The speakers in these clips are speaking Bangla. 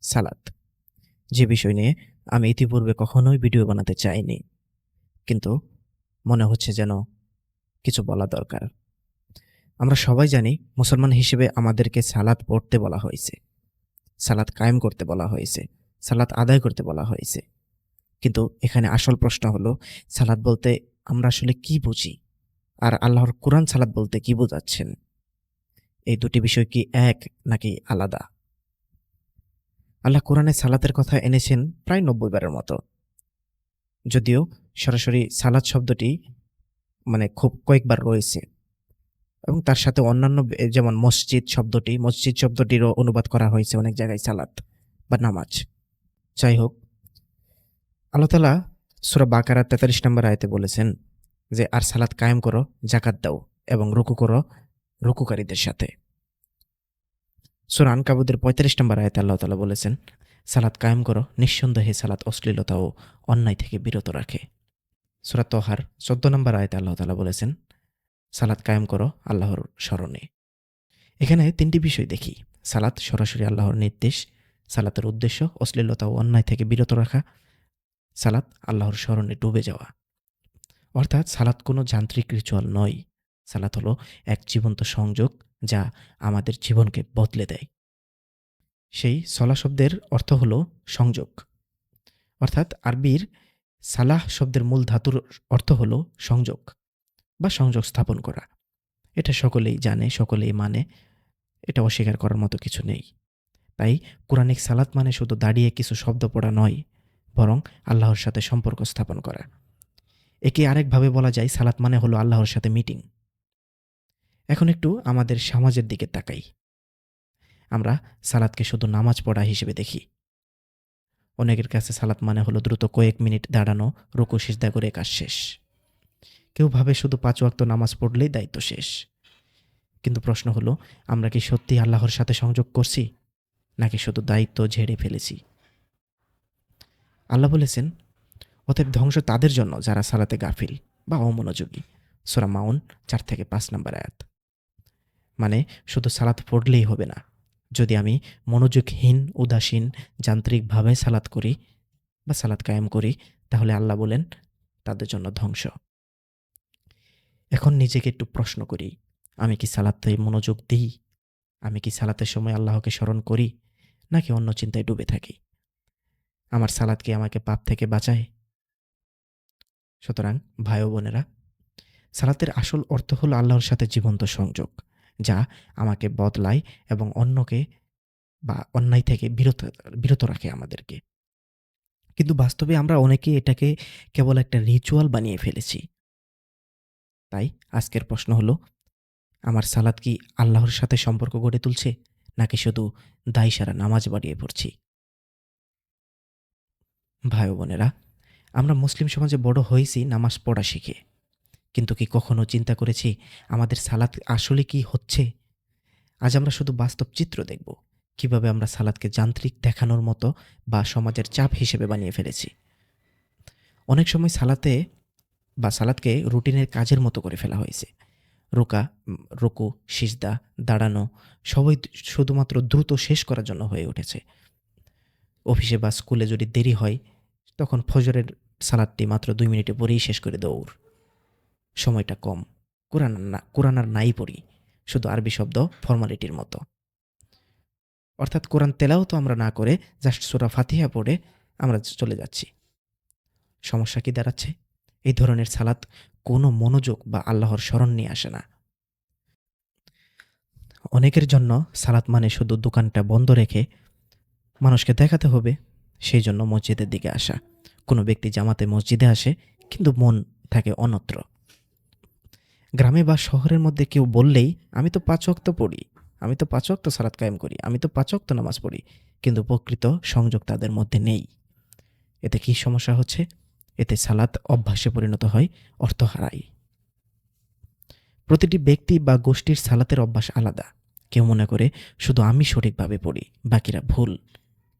সালাদ। যে বিষয় নিয়ে আমি ইতিপূর্বে কখনোই ভিডিও বানাতে চাইনি। কিন্তু মনে হচ্ছে যেন কিছু বলা দরকার। আমরা সবাই জানি মুসলমান হিসেবে আমাদেরকে সালাদ পড়তে বলা হয়েছে। সালাদ কায়েম করতে বলা হয়েছে। সালাদ আদায় করতে বলা হয়েছে। কিন্তু এখানে আসল প্রশ্ন হলো, সালাদ বলতে আমরা আসলে কি বুঝি? আর আল্লাহর কোরআন সালাদ বলতে কি বোঝাচ্ছেন? এই দুটি বিষয় কি এক নাকি আলাদা? আল্লাহ কোরআনে সালাতের কথা এনেছেন প্রায় নব্বই বারের মতো। যদিও সরাসরি সালাদ শব্দটি মানে খুব কয়েকবার রয়েছে এবং তার সাথে অন্যান্য যেমন মসজিদ শব্দটি, মসজিদ শব্দটিরও অনুবাদ করা হয়েছে অনেক জায়গায় সালাত বা নামাজ। যাই হোক, আল্লাহ তালা সুরা বাকারা তেতাল্লিশ নম্বর আয়তে বলেছেন যে, আর সালাত কায়েম করো জাকাত দাও এবং রুকু করো রুকুকারীদের সাথে। সুরা আনকাবুদের পঁয়তাল্লিশ নম্বর আয়তে আল্লাহ তালা বলেছেন, সালাত কায়েম করো, নিঃসন্দেহে সালাত অশ্লীলতা ও অন্যায় থেকে বিরত রাখে। সুরা তোহার চোদ্দ নম্বর আয়তে আল্লাহ তালা বলেছেন, সালাত কায়েম করো আল্লাহর স্মরণে। এখানে তিনটি বিষয় দেখি। সালাত সরাসরি আল্লাহর নির্দেশ, সালাতের উদ্দেশ্য অশ্লীলতা ও অন্যায় থেকে বিরত রাখা, সালাত আল্লাহর স্মরণে ডুবে যাওয়া। অর্থাৎ সালাত কোনো যান্ত্রিক রিচুয়াল নয়। সালাত হলো এক জীবন্ত সংযোগ যা আমাদের জীবনকে বদলে দেয়। সেই সলা শব্দের অর্থ হলো সংযোগ। অর্থাৎ আরবির সালাহ শব্দের মূল ধাতুর অর্থ হলো সংযোগ বা সংযোগ স্থাপন করা। এটা সকলেই জানে, সকলেই মানে এটা অস্বীকার করার মতো কিছু নেই। তাই কোরআনিক সালাত মানে শুধু দাঁড়িয়ে কিছু শব্দ পড়া নয়, বরং আল্লাহর সাথে সম্পর্ক স্থাপন করা। একে আরেকভাবে বলা যায় সালাত মানে হলো আল্লাহর সাথে মিটিং। এখন একটু আমাদের সমাজের দিকে তাকাই। আমরা সালাতকে শুধু নামাজ পড়া হিসেবে দেখি। অনেকের কাছে সালাত মানে হলো দ্রুত কয়েক মিনিট দাঁড়ানো, রুকু, সিজদা করে কাজ শেষ। কেউ ভাবে শুধু পাঁচ ওয়াক্ত নামাজ পড়লেই দায়িত্ব শেষ। কিন্তু প্রশ্ন হলো, আমরা কি সত্যি আল্লাহর সাথে সংযোগ করছি? নাকি শুধু দায়িত্ব ঝেড়ে ফেলেছি? আল্লাহ বলেছেন, অতএব ধ্বংস তাদের জন্য যারা সালাতে গাফিল বা অমনোযোগী। সোরা মাউন চার থেকে পাঁচ নম্বর আয়াত। মানে শুধু সালাত পড়লেই হবে না। যদি আমি মনোযোগহীন, উদাসীন, যান্ত্রিকভাবে সালাত করি বা সালাত কায়েম করি, তাহলে আল্লাহ বলেন, তাদের জন্য ধ্বংস। এখন নিজেকে একটু প্রশ্ন করি, আমি কি সালাতে মনোযোগ দিই? আমি কি সালাতের সময় আল্লাহকে স্মরণ করি? নাকি অন্য চিন্তায় ডুবে থাকি? আমার সালাদ কি আমাকে পাপ থেকে বাঁচায়? সুতরাং ভাই বোনেরা, সালাতের আসল অর্থ হলো আল্লাহর সাথে জীবন্ত সংযোগ। যা আমাকে বদলায় এবং অন্যকে বা অন্যায় থেকে বিরত বিরত রাখে আমাদেরকে। কিন্তু বাস্তবে আমরা অনেকে এটাকে কেবল একটা রিচুয়াল বানিয়ে ফেলেছি। তাই আজকের প্রশ্ন হলো, আমার সালাদ কি আল্লাহর সাথে সম্পর্ক গড়ে তুলছে, নাকি শুধু দায় সারা নামাজ বাড়িয়ে পড়ছি? ভাই বোনেরা, আমরা মুসলিম সমাজে বড় হয়েছি নামাজ পড়া শিখে। কিন্তু কি কখনো চিন্তা করেছি আমাদের সালাদ আসলে কি হচ্ছে? আজ আমরা শুধু বাস্তব চিত্র দেখব। কীভাবে আমরা সালাদকে যান্ত্রিক দেখানোর মতো বা সমাজের চাপ হিসেবে বানিয়ে ফেলেছি। অনেক সময় সালাতে বা সালাদকে রুটিনের কাজের মতো করে ফেলা হয়েছে। রোকা রুকু, সিজদা, দাঁড়ানো সবই শুধুমাত্র দ্রুত শেষ করার জন্য হয়ে উঠেছে। অফিসে বা স্কুলে যদি দেরি হয়, তখন ফজরের সালাদটি মাত্র দুই মিনিটে পরেই শেষ করে দৌড় সময়টা কম। কোরআন না, কোরআন আর নাই পড়ি, শুধু আরবি শব্দ ফর্মালিটির মতো। অর্থাৎ কোরআন তেলাও তো আমরা না করে জাস্ট সোরা ফাতিহা পড়ে আমরা চলে যাচ্ছি। সমস্যা কি দাঁড়াচ্ছে? এই ধরনের সালাত কোনো মনোযোগ বা আল্লাহর স্মরণ নিয়ে আসে না। অনেকের জন্য সালাত মানে শুধু দোকানটা বন্ধ রেখে মানুষকে দেখাতে হবে, সেই জন্য মসজিদের দিকে আসা। কোনো ব্যক্তি জামাতে মসজিদে আসে, কিন্তু মন থাকে অন্যত্র। গ্রামে বা শহরের মধ্যে কেউ বললেই, আমি তো পাঁচ ওয়াক্ত পড়ি, আমি তো পাঁচ ওয়াক্ত সালাত কায়েম করি, আমি তো পাঁচ ওয়াক্ত নামাজ পড়ি, কিন্তু প্রকৃত সংযোগ তাদের মধ্যে নেই। এতে কি সমস্যা হচ্ছে? এতে সালাত অভ্যাসে পরিণত হয় অর্থ হারায় প্রতিটি ব্যক্তি বা গোষ্ঠীর সালাতের অভ্যাস আলাদা। কেউ মনে করে, শুধু আমি সঠিকভাবে পড়ি, বাকিরা ভুল।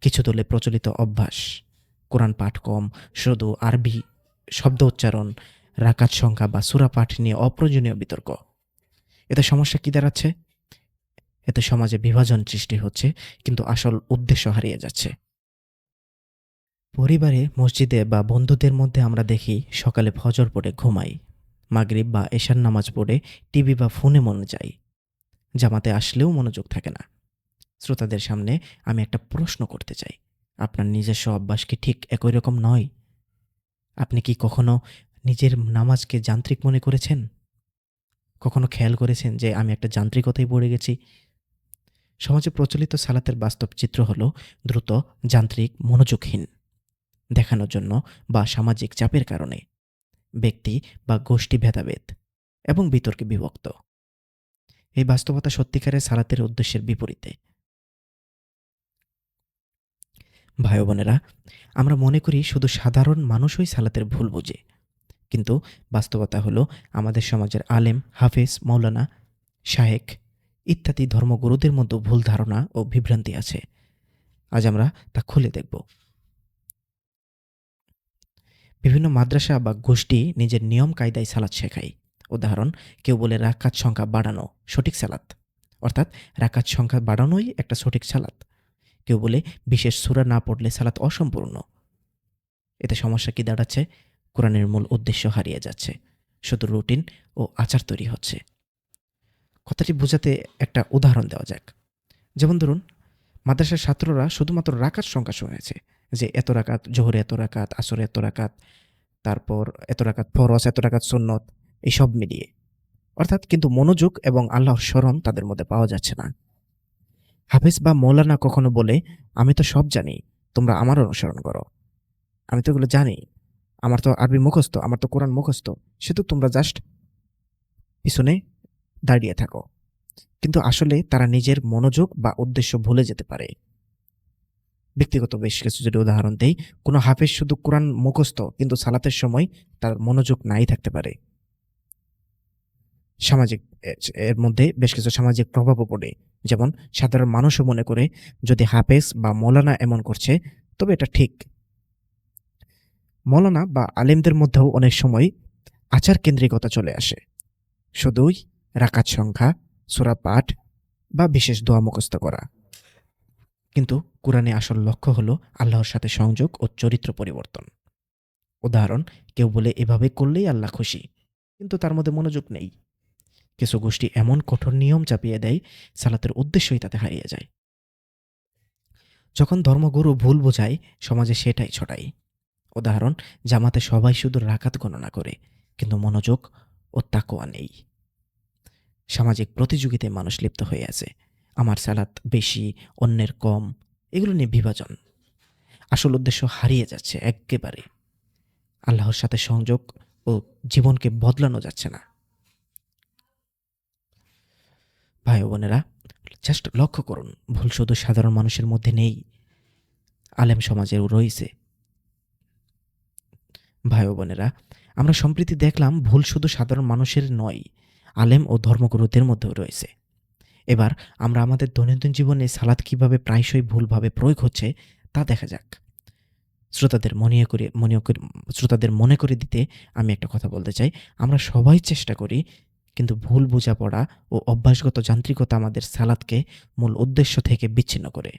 কিছু দলে প্রচলিত অভ্যাস, কোরআন পাঠ কম, শুধু আরবি শব্দ উচ্চারণ রাকাত সংখ্যা বা সুরা পাঠ নিয়ে অপ্রয়োজনীয় বিতর্ক। এতে সমস্যা কি দাঁড়াচ্ছে? এতে সমাজে বিভাজন সৃষ্টি হচ্ছে, কিন্তু আসল উদ্দেশ্য হারিয়ে যাচ্ছে। পরিবারে, মসজিদে বা বন্ধুদের মধ্যে আমরা দেখি, সকালে ফজর পড়ে ঘুমাই, মাগরিব বা এশার নামাজ পড়ে টিভি বা ফোনে মনে যাই জামাতে আসলেও মনোযোগ থাকে না। শ্রোতাদের সামনে আমি একটা প্রশ্ন করতে চাই, আপনার নিজস্ব অভ্যাস কি ঠিক একই রকম নয়? আপনি কি কখনো নিজের নামাজকে যান্ত্রিক মনে করেছেন? কখনো খেয়াল করেছেন যে আমি একটা যান্ত্রিকতায় পড়ে গেছি? সমাজে প্রচলিত সালাতের বাস্তব চিত্র হলো দ্রুত, যান্ত্রিক, মনোযোগহীন দেখানোর জন্য বা সামাজিক চাপের কারণে। ব্যক্তি বা গোষ্ঠী ভেদাভেদ এবং বিতর্কে বিভক্ত। এই বাস্তবতা সত্যিকারের সালাতের উদ্দেশ্যের বিপরীতে। ভাই বোনেরা, আমরা মনে করি শুধু সাধারণ মানুষই সালাতের ভুল বোঝে। কিন্তু বাস্তবতা হলো আমাদের সমাজের আলেম, হাফেজ মৌলানা শাহেক ইত্যাদি ধর্মগুরুদের মধ্যে ভুল ধারণা ও বিভ্রান্তি আছে। আজ আমরা তা খুলে দেখব। বিভিন্ন মাদ্রাসা বা গোষ্ঠী নিজের নিয়ম কায়দায় সালাত শেখায়। উদাহরণ, কেউ বলে রাকাত সংখ্যা বাড়ানো সঠিক সালাত। অর্থাৎ রাকাত সংখ্যা বাড়ানোই একটা সঠিক সালাত। কেউ বলে বিশেষ সূরা না পড়লে সালাত অসম্পূর্ণ। এতে সমস্যা কি দাঁড়াচ্ছে? কোরআনের মূল উদ্দেশ্য হারিয়ে যাচ্ছে, শুধু রুটিন ও আচার তৈরি হচ্ছে। কথাটি বোঝাতে একটা উদাহরণ দেওয়া যাক। যেমন ধরুন, মাদ্রাসার ছাত্ররা শুধুমাত্র রাকাত সংখ্যা শুনেছে, যে এত রাকাত, জোহরে এত রাকাত, আসরে এত রাকাত, তারপর এত রাকাত ফরস এত রাকাত সুন্নত এইসব মিলিয়ে। অর্থাৎ কিন্তু মনোযোগ এবং আল্লাহর স্মরণ তাদের মধ্যে পাওয়া যাচ্ছে না। হাফিজ বা মৌলানা কখনো বলে, আমি তো সব জানি, তোমরা আমার অনুসরণ করো। আমি তো এগুলো জানি আমার তো আরবি মুখস্থ, আমার তো কোরআন মুখস্থ শুধু তোমরা জাস্ট পিছনে দাঁড়িয়ে থাকো। কিন্তু আসলে তারা নিজের মনোযোগ বা উদ্দেশ্য ভুলে যেতে পারে। ব্যক্তিগত বেশ কিছু যদি উদাহরণ দেই, কোনো হাফেজ শুধু কোরআন মুখস্থ, কিন্তু সালাতের সময় তার মনোযোগ নাই থাকতে পারে। সামাজিক এর মধ্যে বেশ কিছু সামাজিক প্রভাবও পড়ে। যেমন, সাধারণ মানুষও মনে করে, যদি হাফেজ বা মৌলানা এমন করছে, তবে এটা ঠিক। মৌলানা বা আলেমদের মধ্যেও অনেক সময় আচার কেন্দ্রিকতা চলে আসে। শুধুই রাকাত সংখ্যা, সুরা পাঠ বা বিশেষ দোয়া মুখস্থ করা। কিন্তু কোরআনে আসল লক্ষ্য হলো আল্লাহর সাথে সংযোগ ও চরিত্র পরিবর্তন। উদাহরণ, কেউ বলে, এভাবে করলেই আল্লাহ খুশি। কিন্তু তার মধ্যে মনোযোগ নেই। কিছু গোষ্ঠী এমন কঠোর নিয়ম চাপিয়ে দেয়, সালাতের উদ্দেশ্যই তাতে হারিয়ে যায়। যখন ধর্মগুরু ভুল বোঝায়, সমাজে সেটাই ছড়ায়। উদাহরণ, জামাতে সবাই শুধু রাকাত গণনা করে, কিন্তু মনোযোগ ও তাকোয়া নেই। সামাজিক প্রতিযোগিতায় মানুষ লিপ্ত হয়ে আছে। আমার সালাত বেশি, অন্যের কম, এগুলো নিয়ে বিভাজন। আসল উদ্দেশ্য হারিয়ে যাচ্ছে একেবারে। আল্লাহর সাথে সংযোগ ও জীবনকে বদলানো যাচ্ছে না। ভাই বোনেরা জাস্ট লক্ষ্য করুন, ভুল শুধু সাধারণ মানুষের মধ্যে নেই, আলেম সমাজেও রয়েছে। ভাই বোনেরা, আমরা সম্প্রতি দেখলাম ভুল শুধু সাধারণ মানুষের নয়, আলেম ও ধর্মগুরুদের মধ্যেও রয়েছে। এবার আমরা আমাদের দৈনন্দিন জীবনে সালাদ কীভাবে প্রায়শই ভুলভাবে প্রয়োগ হচ্ছে তা দেখা যাক। শ্রোতাদের মনে করে মনে করে, শ্রোতাদের মনে করে দিতে আমি একটা কথা বলতে চাই। আমরা সবাই চেষ্টা করি, কিন্তু ভুল বোঝাপড়া ও অভ্যাসগত যান্ত্রিকতা আমাদের সালাদকে মূল উদ্দেশ্য থেকে বিচ্ছিন্ন করে।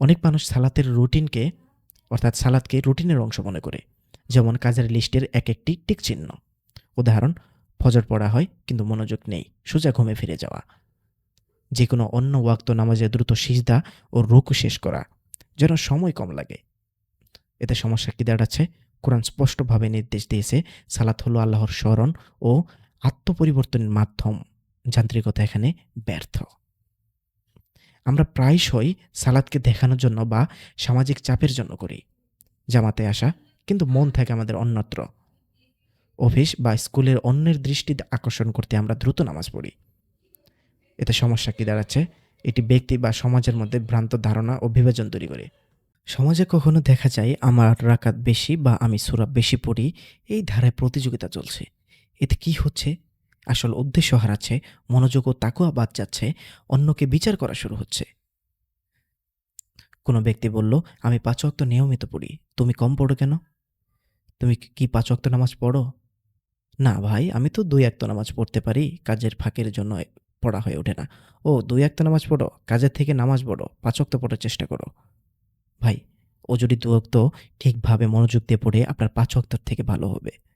অনেক মানুষ সালাতের রুটিনকে অর্থাৎ সালাদকে রুটিনের অংশ মনে করে, যেমন কাজের লিস্টের এক একটি টিক চিহ্ন। উদাহরণ, ফজর পড়া হয় কিন্তু মনোযোগ নেই, সোজা ঘুমে ফিরে যাওয়া। যে কোনো অন্য ওয়াক্ত নামাজে দ্রুত সিজদা ও রুকু শেষ করা, যেন সময় কম লাগে। এতে সমস্যা কি দাঁড়াচ্ছে? কোরআন স্পষ্টভাবে নির্দেশ দিয়েছে সালাত হলো আল্লাহর স্মরণ ও আত্মপরিবর্তনের মাধ্যম। যান্ত্রিকতা এখানে ব্যর্থ। আমরা প্রায়শই সালাদকে দেখানোর জন্য বা সামাজিক চাপের জন্য করি। জামাতে আসা কিন্তু মন থাকে আমাদের অন্যত্র। অফিস বা স্কুলের অন্যের দৃষ্টি আকর্ষণ করতে আমরা দ্রুত নামাজ পড়ি। এতে সমস্যা কি দাঁড়াচ্ছে? এটি ব্যক্তি বা সমাজের মধ্যে ভ্রান্ত ধারণা ও বিভাজন তৈরি করে। সমাজে কখনো দেখা যায়, আমার রাকাত বেশি বা আমি সুরা বেশি পড়ি, এই ধারায় প্রতিযোগিতা চলছে। এতে কি হচ্ছে? আসল উদ্দেশ্য হারাচ্ছে, মনোযোগ ও তাকুয়া বাদ যাচ্ছে, অন্যকে বিচার করা শুরু হচ্ছে। কোনো ব্যক্তি বলল, আমি পাঁচ ওয়াক্ত নিয়মিত পড়ি। তুমি কম পড়ো কেন? তুমি কি পাঁচ ওয়াক্ত নামাজ পড়ো? না ভাই, আমি তো দুই ওয়াক্ত নামাজ পড়তে পারি। কাজের ফাঁকের জন্য পড়া হয়ে ওঠে না। ও, দুই একটা নামাজ পড়ো? কাজের থেকে নামাজ পড়ো? পাঁচ ওয়াক্ত পড়ার চেষ্টা করো? ভাই, ও যদি দু ওয়াক্ত ঠিকভাবে মনোযোগ দিয়ে পড়ে, আপনার পাঁচ ওয়াক্তর থেকে ভালো হবে।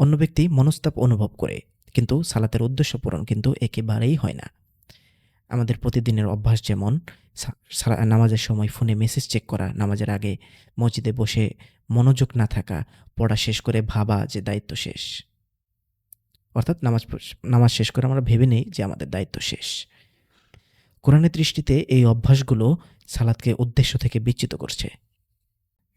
অন্য ব্যক্তি মনস্তাপ অনুভব করে, কিন্তু সালাতের উদ্দেশ্য পূরণ কিন্তু একেবারেই হয় না। আমাদের প্রতিদিনের অভ্যাস যেমন নামাজের সময় ফোনে মেসেজ চেক করা, নামাজের আগে মসজিদে বসে মনোযোগ না থাকা, পড়া শেষ করে ভাবা যে দায়িত্ব শেষ। অর্থাৎ নামাজ নামাজ শেষ করে আমরা ভেবে নেই যে আমাদের দায়িত্ব শেষ। কোরআনের দৃষ্টিতে এই অভ্যাসগুলো সালাদকে উদ্দেশ্য থেকে বিচ্যুত করছে।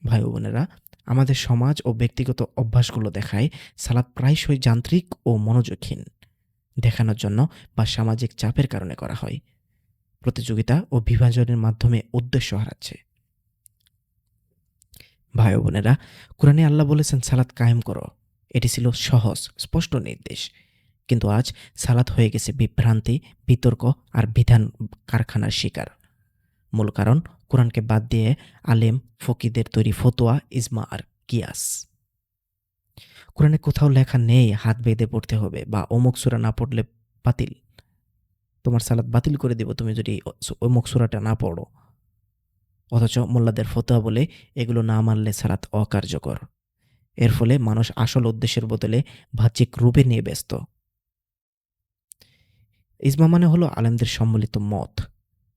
ভাই বোনেরা আমাদের সমাজ ও ব্যক্তিগত অভ্যাসগুলো দেখায় সালাদ প্রায়শই যান্ত্রিক ও মনোযোগহীন, দেখানোর জন্য বা সামাজিক চাপের কারণে করা হয়। প্রতিযোগিতা ও বিভাজনের মাধ্যমে উদ্দেশ্য হারাচ্ছে। ভাই বোনেরা কোরআনে আল্লাহ বলেছেন, সালাদ কায়েম করো। এটি ছিল সহজ, স্পষ্ট নির্দেশ। কিন্তু আজ সালাত হয়ে গেছে বিভ্রান্তি, বিতর্ক আর বিধান কারখানার শিকার। মূল কারণ কোরআনকে বাদ দিয়ে আলেম, ফকিদের তৈরি ফতোয়া, ইজমা আর কিয়াস। কোরআনে কোথাও লেখা নেই, হাত বেঁধে পড়তে হবে বা অমুক সুরা না পড়লে বাতিল। তোমার সালাদ বাতিল করে দেব, তুমি যদি অমুক সুরাটা না পড়ো। অথচ মোল্লাদের ফতোয়া বলে এগুলো না মানলে সালাত অকার্যকর। এর ফলে মানুষ আসল উদ্দেশ্যের বদলে বাহ্যিক রূপে নিয়ে ব্যস্ত। ইজমা মানে হলো আলেমদের সম্মিলিত মত।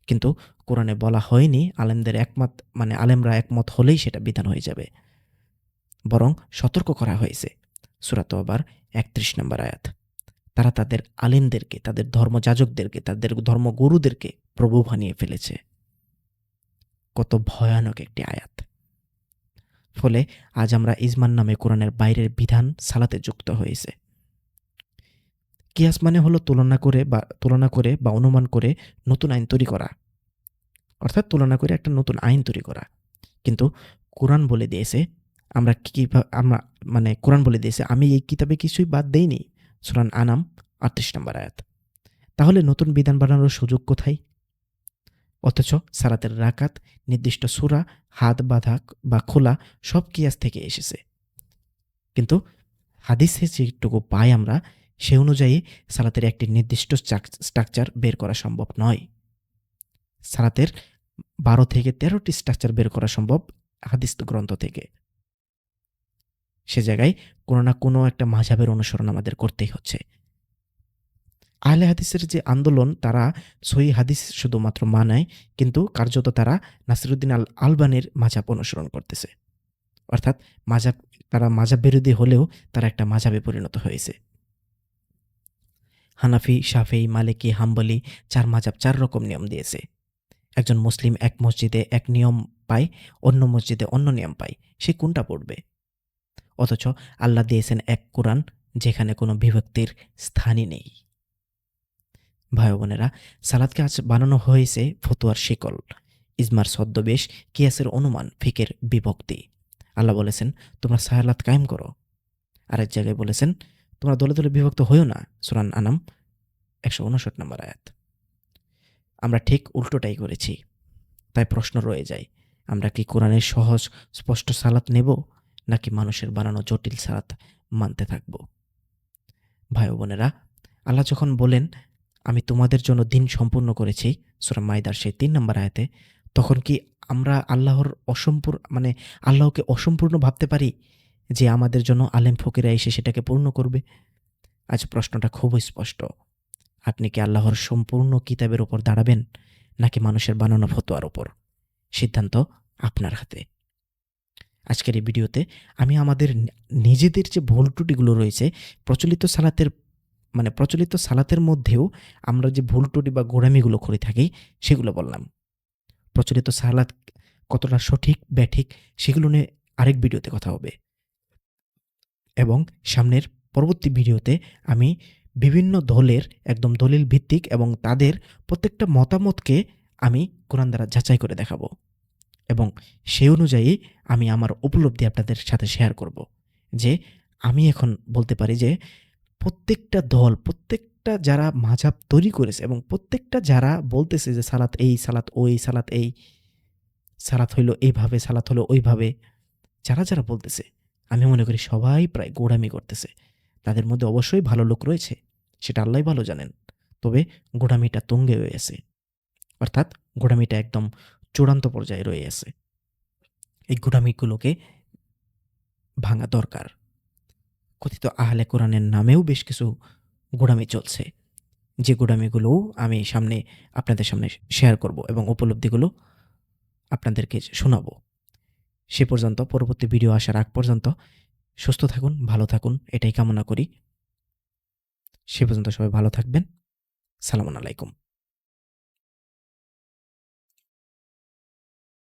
কিন্তু কোরআনে বলা হয়নি, আলেমদের একমত মানে আলেমরা একমত হলেই সেটা বিধান হয়ে যাবে। বরং সতর্ক করা হয়েছে। সুরাত আবার একত্রিশ নম্বর আয়াত। তারা তাদের আলেমদেরকে, তাদের ধর্মযাজকদেরকে, তাদের ধর্মগুরুদেরকে প্রভু বানিয়ে ফেলেছে। কত ভয়ানক একটি আয়াত। ফলে আজ আমরা ইজমান নামে কোরআনের বাইরের বিধান সালাতে যুক্ত হয়েছে। কিয়াস মানে হলো তুলনা করে বা, তুলনা করে বা অনুমান করে নতুন আইন তৈরি করা। অর্থাৎ তুলনা করে একটা নতুন আইন তৈরি করা। কিন্তু কোরআন বলে দিয়েছে, আমরা কী আমরা মানে কোরআন বলে দিয়েছে, আমি এই কিতাবে কিছুই বাদ দেইনি। সুরান আনাম, আটত্রিশ নম্বর আয়াত। তাহলে নতুন বিধান বানানোর সুযোগ কোথায়? অথচ সালাতের রাকাত, নির্দিষ্ট সুরা, হাত বাঁধা বা খোলা সব কিয়াস থেকে এসেছে। কিন্তু হাদিসে যেটুকু পাই আমরা, সে অনুযায়ী সালাতের একটি নির্দিষ্ট স্ট্রাকচার বের করা সম্ভব নয়। সালাতের বারো থেকে তেরোটি স্ট্রাকচার বের করা সম্ভব হাদিস গ্রন্থ থেকে। সে জায়গায় কোনো না কোনো একটা মাঝাবের অনুসরণ আমাদের করতেই হচ্ছে। আহলে হাদিসের যে আন্দোলন, তারা সহি হাদিস শুধুমাত্র মানায়, কিন্তু কার্যত তারা নাসিরুদ্দিন আল আলবানের মাঝাব অনুসরণ করতেছে। অর্থাৎ মাঝাব, তারা মাঝাব বিরোধী হলেও তারা একটা মাঝাবে পরিণত হয়েছে। হানাফি শাফেই মালিকি, হাম্বলি চার মাঝাব চার রকম নিয়ম দিয়েছে। একজন মুসলিম এক মসজিদে এক নিয়ম পায়, অন্য মসজিদে অন্য নিয়ম পায়, সে কোনটা পড়বে? অথচ আল্লাহ দিয়েছেন এক কোরআন যেখানে কোনো বিভক্তির স্থানই নেই। ভাই বোনেরা সালাদকে আজ বানানো হয়েছে? ফতুয়ার শিকল, ইজমার ছদ্মবেশ, কিয়াসের অনুমান, ফিকের বিভক্তি। আল্লাহ বলেছেন, তোমরা সালাত কায়েম করো। আরেক জায়গায় বলেছেন, তোমরা দলে দলে বিভক্ত হইও না। সুরান আনাম, একশো উনষাট নম্বর আয়াত। আমরা ঠিক উল্টোটাই করেছি। তাই প্রশ্ন রয়ে যায়, আমরা কি কোরআনের সহজ, স্পষ্ট সালাত নেব, নাকি মানুষের বানানো জটিল সালাত মানতে থাকব? ভাই বোনেরা, আল্লাহ যখন বলেন, আমি তোমাদের জন্য দিন সম্পূর্ণ করেছি সুরা মাইদার সেই তিন নম্বর আয়াতে, তখন কি আমরা আল্লাহর অসম্পূর্ণ মানে আল্লাহকে অসম্পূর্ণ ভাবতে পারি যে আমাদের জন্য আলেম ফকিরা এসে সেটাকে পূর্ণ করবে? আজ প্রশ্নটা খুবই স্পষ্ট। আপনি কি আল্লাহর সম্পূর্ণ কিতাবের ওপর দাঁড়াবেন, নাকি মানুষের বানানো ফতোয়ার ওপর সিদ্ধান্ত আপনার হাতে। আজকের এই ভিডিওতে আমি আমাদের নিজেদের যে ভুল ত্রুটিগুলো রয়েছে, প্রচলিত সালাতের মানে প্রচলিত সালাতের মধ্যেও আমরা যে ভুল ত্রুটি বা গোড়ামিগুলো করে থাকি, সেগুলো বললাম। প্রচলিত সালাত কতটা সঠিক, ব্যাঠিক, সেগুলো নিয়ে আরেক ভিডিওতে কথা হবে। এবং সামনের পরবর্তী ভিডিওতে আমি বিভিন্ন দলের, একদম দলিল ভিত্তিক এবং তাদের প্রত্যেকটা মতামতকে আমি কোরআন দ্বারা যাচাই করে দেখাবো। এবং সেই অনুযায়ী আমি আমার উপলব্ধি আপনাদের সাথে শেয়ার করব। যে আমি এখন বলতে পারি যে প্রত্যেকটা দল, প্রত্যেকটা যারা মাঝাব তৈরি করেছে এবং প্রত্যেকটা যারা বলতেছে যে সালাত এই, সালাত ওই, সালাত এই, সালাত হইল এইভাবে, সালাত হলো ওইভাবে, যারা যারা বলতেছে, আমি মনে করি সবাই প্রায় গোড়ামি করতেছে। তাদের মধ্যে অবশ্যই ভালো লোক রয়েছে। সেটা আল্লাহ ভালো জানেন। তবে গোড়ামিটা তুঙ্গে রয়েছে অর্থাৎ গোড়ামিটা একদম চূড়ান্ত পর্যায়ে রয়ে আছে। এই গোড়ামিগুলোকে ভাঙা দরকার। কথিত আহলে কোরআনের নামেও বেশ কিছু গোড়ামি চলছে। যে গোড়ামিগুলো আমি সামনে আপনাদের সামনে শেয়ার করব এবং উপলব্ধিগুলো আপনাদেরকে শোনাব। সে পর্যন্ত পরবর্তী ভিডিও আসার আগ পর্যন্ত সুস্থ থাকুন, ভালো থাকুন, এটাই কামনা করি। সে পর্যন্ত সবাই ভালো থাকবেন। সালাম আলাইকুম।